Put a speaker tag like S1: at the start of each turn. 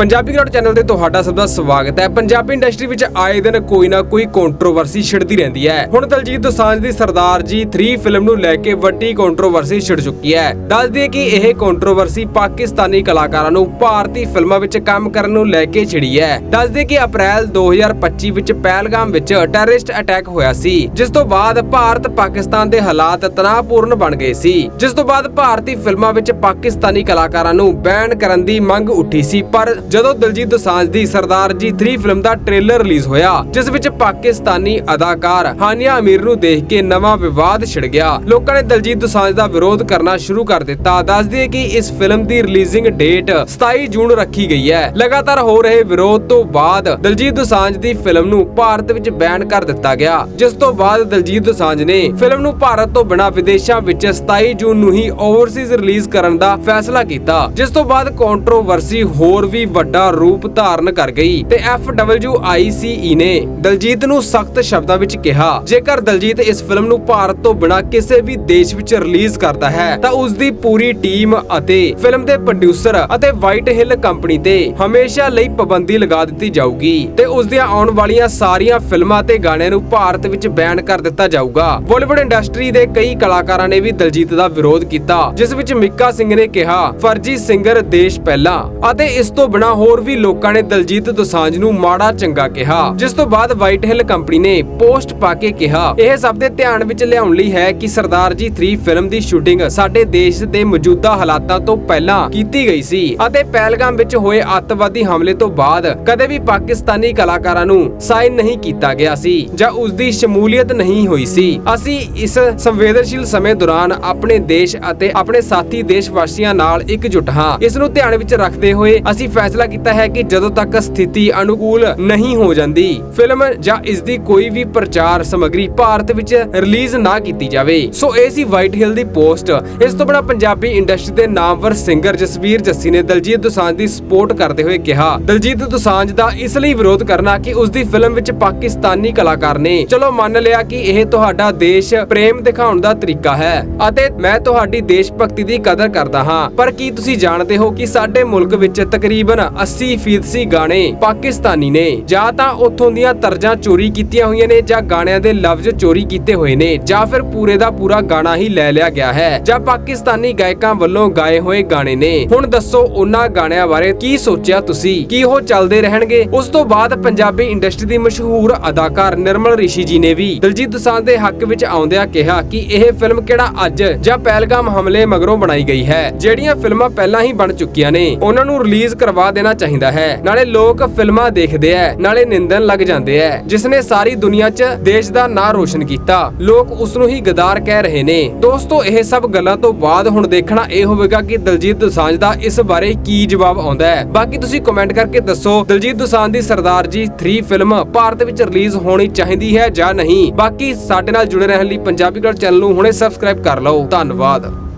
S1: Punjabi ground channel ਤੇ ਤੁਹਾਡਾ ਸਭ ਦਾ ਸਵਾਗਤ ਹੈ। ਪੰਜਾਬੀ ਇੰਡਸਟਰੀ ਵਿੱਚ ਆਏ ਦਿਨ ਕੋਈ ਨਾ ਕੋਈ ਕੰਟਰੋਵਰਸੀ ਛਿੜਦੀ ਰਹਿੰਦੀ ਹੈ। ਹੁਣ ਦਲਜੀਤ ਦੋਸਾਂਝ ਦੀ ਸਰਦਾਰ ਜੀ 3 ਫਿਲਮ ਨੂੰ ਲੈ ਕੇ ਵੱਡੀ ਕੰਟਰੋਵਰਸੀ ਛਿੜ ਚੁੱਕੀ ਹੈ। ਦੱਸ ਦਈਏ ਕਿ ਇਹ ਕੰਟਰੋਵਰਸੀ ਪਾਕਿਸਤਾਨੀ ਕਲਾਕਾਰਾਂ ਨੂੰ ਭਾਰਤੀ ਫਿਲਮਾਂ ਵਿੱਚ ਕੰਮ ਕਰਨ ਨੂੰ ਲੈ ਕੇ ਛਿੜੀ ਹੈ। ਦੱਸ ਦਈਏ ਕਿ ਅਪ੍ਰੈਲ 2025 ਵਿੱਚ ਪਹਿਲਗਾਮ ਵਿੱਚ ਟੈਰਰਿਸਟ ਅਟੈਕ ਹੋਇਆ ਸੀ, ਜਿਸ ਤੋਂ ਬਾਅਦ ਭਾਰਤ ਪਾਕਿਸਤਾਨ ਦੇ ਹਾਲਾਤ ਤਣਾਅਪੂਰਨ ਬਣ ਗਏ ਸੀ। ਜਿਸ ਤੋਂ ਬਾਅਦ ਭਾਰਤੀ ਫਿਲਮਾਂ ਵਿੱਚ ਪਾਕਿਸਤਾਨੀ ਕਲਾਕਾਰਾਂ ਨੂੰ ਬੈਨ ਕਰਨ ਦੀ ਮੰਗ ਉੱਠੀ ਸੀ, ਪਰ ਜਦੋਂ ਦਲਜੀਤ ਦੋਸਾਂਝ ਦੀ ਸਰਦਾਰ ਜੀ 3 ਫਿਲਮ ਦਾ ਟ੍ਰੇਲਰ ਰਿਲੀਜ਼ ਹੋਇਆ, ਜਿਸ ਵਿੱਚ ਪਾਕਿਸਤਾਨੀ ਅਦਾਕਾਰ ਹਾਨੀਆ ਅਮੀਰ ਨੂੰ ਦੇਖ ਕੇ ਨਵਾਂ ਵਿਵਾਦ ਛਿੜ ਗਿਆ। ਲੋਕਾਂ ਨੇ ਦਲਜੀਤ ਦੋਸਾਂਝ ਦਾ ਵਿਰੋਧ ਕਰਨਾ ਸ਼ੁਰੂ ਕਰ ਦਿੱਤਾ। ਦੱਸ ਦਈਏ ਕਿ ਇਸ ਫਿਲਮ ਦੀ ਰਿਲੀਜ਼ਿੰਗ ਡੇਟ 27 ਜੂਨ ਰੱਖੀ ਗਈ ਹੈ। ਲਗਾਤਾਰ ਹੋ ਰਹੇ ਵਿਰੋਧ ਤੋਂ ਬਾਅਦ ਦਲਜੀਤ ਦੋਸਾਂਝ ਦੀ ਫਿਲਮ ਨੂੰ ਭਾਰਤ ਵਿੱਚ ਬੈਨ ਕਰ ਦਿੱਤਾ ਗਿਆ। ਜਿਸ ਤੋਂ ਬਾਅਦ ਦਲਜੀਤ ਦੋਸਾਂਝ ਨੇ ਫਿਲਮ ਨੂੰ ਭਾਰਤ ਤੋਂ ਬਿਨਾਂ ਵਿਦੇਸ਼ਾਂ ਵਿੱਚ 27 ਜੂਨ ਨੂੰ ਹੀ ਓਵਰਸੀਜ਼ ਰਿਲੀਜ਼ ਕਰਨ ਦਾ ਫੈਸਲਾ ਕੀਤਾ। ਜਿਸ ਤੋਂ ਬਾਅਦ ਕੰਟਰੋਵਰਸੀ ਹੋਰ ਵੀ ਵੱਡਾ ਰੂਪ ਧਾਰਨ ਕਰ ਗਈ ਤੇ FWICE ਨੇ ਦਲਜੀਤ ਨੂੰ ਸਖਤ ਸ਼ਬਦਾਂ ਵਿੱਚ ਕਿਹਾ। ਜੇਕਰ ਦਲਜੀਤ ਇਸ ਫਿਲਮ ਨੂੰ ਭਾਰਤ ਤੋਂ ਬਿਨਾਂ ਕਿਸੇ ਵੀ ਦੇਸ਼ ਵਿੱਚ ਰਿਲੀਜ਼ ਕਰਦਾ ਹੈ, ਤਾਂ ਉਸ ਦੀ ਪੂਰੀ ਟੀਮ ਅਤੇ ਫਿਲਮ ਦੇ ਪ੍ਰੋਡਿਊਸਰ ਅਤੇ ਵਾਈਟ ਹਿੱਲ ਕੰਪਨੀ ਤੇ ਹਮੇਸ਼ਾ ਲਈ ਪਾਬੰਦੀ ਲਗਾ ਦਿੱਤੀ ਜਾਊਗੀ ਤੇ ਉਸ ਦੀਆਂ ਆਉਣ ਵਾਲੀਆਂ ਸਾਰੀਆਂ ਫਿਲਮਾਂ ਤੇ ਗਾਣਿਆਂ ਨੂੰ ਭਾਰਤ ਵਿੱਚ ਬੈਨ ਕਰ ਦਿੱਤਾ ਜਾਊਗਾ। ਬਾਲੀਵੁੱਡ ਇੰਡਸਟਰੀ ਦੇ ਕਈ ਕਲਾਕਾਰਾਂ ਨੇ ਵੀ ਦਲਜੀਤ ਦਾ ਵਿਰੋਧ ਕੀਤਾ, ਜਿਸ ਵਿੱਚ ਮਿੱਕਾ ਸਿੰਘ ਨੇ ਕਿਹਾ, ਫਰਜੀ ਸਿੰਗਰ ਦੇਸ਼ ਪਹਿਲਾਂ ਅਤੇ ਇਸ ਤੋਂ ਬਿਨਾਂ ਹੋਰ ਵੀ ਲੋਕਾਂ ਨੇ ਦਲਜੀਤ ਦੋਸਾਂਝ ਨੂੰ ਮਾੜਾ ਚੰਗਾ ਕਿਹਾ, ਜਿਸ ਤੋਂ ਬਾਅਦ ਵਾਈਟ ਹਿੱਲ ਕੰਪਨੀ ਨੇ ਪੋਸਟ ਪਾ ਕੇ ਕਿਹਾ, ਇਹ ਸਭ ਦੇ ਧਿਆਨ ਵਿੱਚ ਲਿਆਉਣ ਲਈ ਹੈ ਕਿ ਸਰਦਾਰ ਜੀ 3 ਫਿਲਮ ਦੀ ਸ਼ੂਟਿੰਗ ਸਾਡੇ ਦੇਸ਼ ਦੇ ਮੌਜੂਦਾ ਹਾਲਾਤਾਂ ਤੋਂ ਪਹਿਲਾਂ ਕੀਤੀ ਗਈ ਸੀ ਅਤੇ ਪਹਿਲਗਾਮ ਵਿੱਚ ਹੋਏ ਅੱਤਵਾਦੀ ਹਮਲੇ ਤੋਂ ਬਾਅਦ ਕਦੇ ਵੀ ਪਾਕਿਸਤਾਨੀ ਕਲਾਕਾਰਾਂ ਨੂੰ ਸਾਈਨ ਨਹੀਂ ਕੀਤਾ ਗਿਆ ਸੀ ਜਾਂ ਉਸ ਦੀ ਸ਼ਮੂਲੀਅਤ ਨਹੀਂ ਹੋਈ ਸੀ। ਅਸੀਂ ਇਸ ਸੰਵੇਦਨਸ਼ੀਲ ਸਮੇਂ ਦੌਰਾਨ ਆਪਣੇ ਦੇਸ਼ ਅਤੇ ਆਪਣੇ ਸਾਥੀ ਦੇਸ਼ ਵਾਸੀਆਂ ਨਾਲ ਇਕਜੁੱਟ ਹਾਂ। ਇਸ ਨੂੰ ਧਿਆਨ ਵਿੱਚ ਰੱਖਦੇ ਹੋਏ ਅਸੀਂ ਫੈਸਲਾ ਕੀਤਾ ਹੈ ਕਿ ਜਦੋਂ ਤੱਕ ਸਥਿਤੀ ਅਨੁਕੂਲ ਨਹੀਂ ਹੋ ਜਾਂਦੀ, ਫਿਲਮ ਜਾਂ ਇਸ ਦੀ ਕੋਈ ਵੀ ਪ੍ਰਚਾਰ ਸਮੱਗਰੀ ਭਾਰਤ ਵਿੱਚ ਰਿਲੀਜ਼ ਨਾ ਕੀਤੀ ਜਾਵੇ। ਸੋ ਇਹ ਸੀ ਵਾਈਟ ਹਿੱਲ ਦੀ ਪੋਸਟ। ਇਸ ਤੋਂ ਬਿਨਾਂ ਪੰਜਾਬੀ ਇੰਡਸਟਰੀ ਦੇ ਨਾਮਵਰ ਸਿੰਗਰ ਜਸਵੀਰ ਜੱਸੀ ਨੇ ਦਲਜੀਤ ਦੋਸਾਂਝ ਦੀ ਸਪੋਰਟ ਕਰਦੇ ਹੋਏ ਕਿਹਾ, ਦਲਜੀਤ ਦੋਸਾਂਝ ਦਾ ਇਸ ਲਈ ਵਿਰੋਧ ਕਰਨਾ ਕਿ ਉਸ ਦੀ ਫਿਲਮ ਵਿੱਚ ਪਾਕਿਸਤਾਨੀ ਕਲਾਕਾਰ ਨੇ। ਚਲੋ, ਮੰਨ ਲਿਆ ਕਿ ਇਹ ਤੁਹਾਡਾ ਦੇਸ਼ ਪ੍ਰੇਮ ਦਿਖਾਉਣ ਦਾ ਤਰੀਕਾ ਹੈ ਅਤੇ ਮੈਂ ਤੁਹਾਡੀ ਦੇਸ਼ ਭਗਤੀ ਦੀ ਕਦਰ ਕਰਦਾ ਹਾਂ। ਪਰ ਕੀ ਤੁਸੀਂ ਜਾਣਦੇ ਹੋ ਕਿ ਸਾਡੇ ਮੁਲਕ ਵਿੱਚ ਤਕਰੀਬਨ 80% ਗਾਣੇ ਪਾਕਿਸਤਾਨੀ ਨੇ। ਜਾਂ ਤਾਂ ਉੱਥੋਂ ਦੀਆਂ ਤਰਜ਼ਾਂ ਚੋਰੀ ਕੀਤੀਆਂ ਹੋਈਆਂ ਨੇ ਜਾਂ ਗਾਣਿਆਂ ਦੇ ਲਫ਼ਜ਼ ਚੋਰੀ ਕੀਤੇ ਹੋਏ ਨੇ, ਜਾਂ ਫਿਰ ਪੂਰੇ ਦਾ ਪੂਰਾ ਗਾਣਾ ਹੀ ਲੈ ਲਿਆ ਗਿਆ ਹੈ, ਜਾਂ ਪਾਕਿਸਤਾਨੀ ਗਾਇਕਾਂ ਵੱਲੋਂ ਗਾਏ ਹੋਏ ਗਾਣੇ ਨੇ। ਹੁਣ ਦੱਸੋ ਉਹਨਾਂ ਗਾਣਿਆਂ ਬਾਰੇ ਕੀ ਸੋਚਿਆ ਤੁਸੀਂ? ਕੀ ਉਹ ਚੱਲਦੇ ਰਹਿਣਗੇ? ਉਸ ਤੋਂ ਬਾਅਦ ਪੰਜਾਬੀ ਇੰਡਸਟਰੀ ਦੀ ਮਸ਼ਹੂਰ ਅਦਾਕਾਰ ਨਿਰਮਲ ਰਿਸ਼ੀ ਜੀ ਨੇ ਵੀ ਦਲਜੀਤ ਦੋਸਾਂਝ ਦੇ ਹੱਕ ਵਿੱਚ ਆਉਂਦਿਆਂ ਕਿਹਾ ਕਿ ਇਹ ਫਿਲਮ ਕਿਹੜਾ ਅੱਜ ਜਾਂ ਪਹਿਲਗਾਮ ਹਮਲੇ ਮਗਰੋਂ ਬਣਾਈ ਗਈ ਹੈ, ਜਿਹੜੀਆਂ ਫਿਲਮਾਂ ਪਹਿਲਾਂ ਹੀ ਬਣ ਚੁੱਕੀਆਂ ਨੇ। ਉਹਨਾਂ ਨੂੰ ਰਿਲੀਜ਼ ਕਰਵਾ ਦੇਣਾ ਚਾਹੀਦਾ ਹੈ। ਨਾਲੇ ਲੋਕ ਫਿਲਮਾਂ ਦੇਖਦੇ ਐ, ਨਾਲੇ ਨਿੰਦਣ ਲੱਗ ਜਾਂਦੇ ਐ। ਜਿਸ ਨੇ ਸਾਰੀ ਦੁਨੀਆ 'ਚ ਦੇਸ਼ ਦਾ ਨਾਂ ਰੋਸ਼ਨ ਕੀਤਾ, ਲੋਕ ਉਸ ਨੂੰ ਹੀ ਗਦਾਰ ਕਹਿ ਰਹੇ ਨੇ। ਦੋਸਤੋ, ਇਹ ਸਭ ਗੱਲਾਂ ਤੋਂ ਬਾਅਦ ਹੁਣ ਦੇਖਣਾ ਇਹ ਹੋਵੇਗਾ ਕਿ ਦਲਜੀਤ ਦੁਸਾਂਝ ਦਾ ਇਸ ਬਾਰੇ ਕੀ ਜਵਾਬ ਆਉਂਦਾ ਹੈ ਬਾਕੀ ਤੁਸੀਂ ਕਮੈਂਟ ਕਰਕੇ ਦੱਸੋ, ਦਲਜੀਤ ਦੁਸਾਂਝ ਦੀ ਸਰਦਾਰ ਜੀ 3 ਫਿਲਮ ਭਾਰਤ ਵਿੱਚ ਰਿਲੀਜ਼ ਹੋਣੀ ਚਾਹੀਦੀ ਹੈ ਜਾਂ ਨਹੀਂ? ਬਾਕੀ ਸਾਡੇ ਨਾਲ ਜੁੜੇ ਰਹਿਣ ਲਈ ਪੰਜਾਬੀ ਗੜ ਚੈਨਲ ਨੂੰ ਹੁਣੇ ਸਬਸਕ੍ਰਾਈਬ ਕਰ ਲਓ। ਧੰਨਵਾਦ।